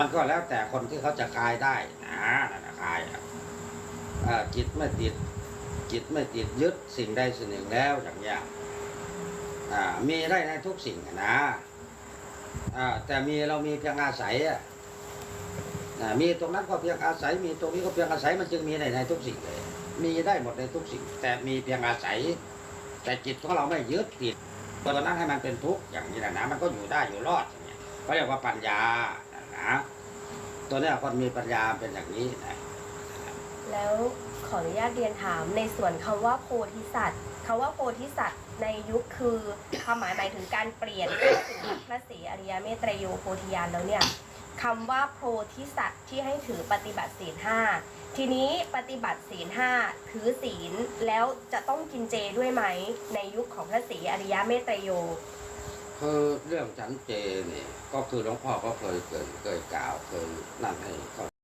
มันก็แล้วแต่คนที่เขาจะคลายได้นะนะคลายจิตไม่ติดจิตไม่ติดยึดสิ่งใดสิ่งหนึ่งแล้วอย่างเงี้ยมีได้ในทุกสิ่งนะแต่มีเรามีเพียงอาศัยมีตรงนั้นก็เพียงอาศัย มีตรงนี้ก็เพียงอาศัยมันจึงมีในในทุกสิ่งเลย มีได้หมดในทุกสิ่ง แต่มีเพียงอาศัย แต่จิตของเราไม่ยึดติดตัวนั้นให้มันเป็นทุกข์อย่างนี้นะนะมันก็อยู่ได้อยู่รอดอย่างเงี้ยเขาเรียกว่าปัญญา ตัวเนี้ยคนมีปัญญาเป็นอย่างนี้นะแล้วขออนุญาตเรียนถามในส่วนคำว่าโพธิสัตว์คำว่าโพธิสัตว์ในยุคคือความหมายหมายถึงการเปลี่ยนเข้าสู่พระศรีอริยเมตรโยโพธิญาณแล้วเนี่ยคำว่าโพธิสัตว์ที่ให้ถือปฏิบัติศีลห้าทีนี้ปฏิบัติศีลห้าถือศีลแล้วจะต้องกินเจด้วยไหมในยุคของพระศรีอริยเมตไตรโย คือเรื่องฉันเจเนี่ยก็คือหลวงพ่อก็เคยเคยเคยกล่าวเคยนั่นให้เขา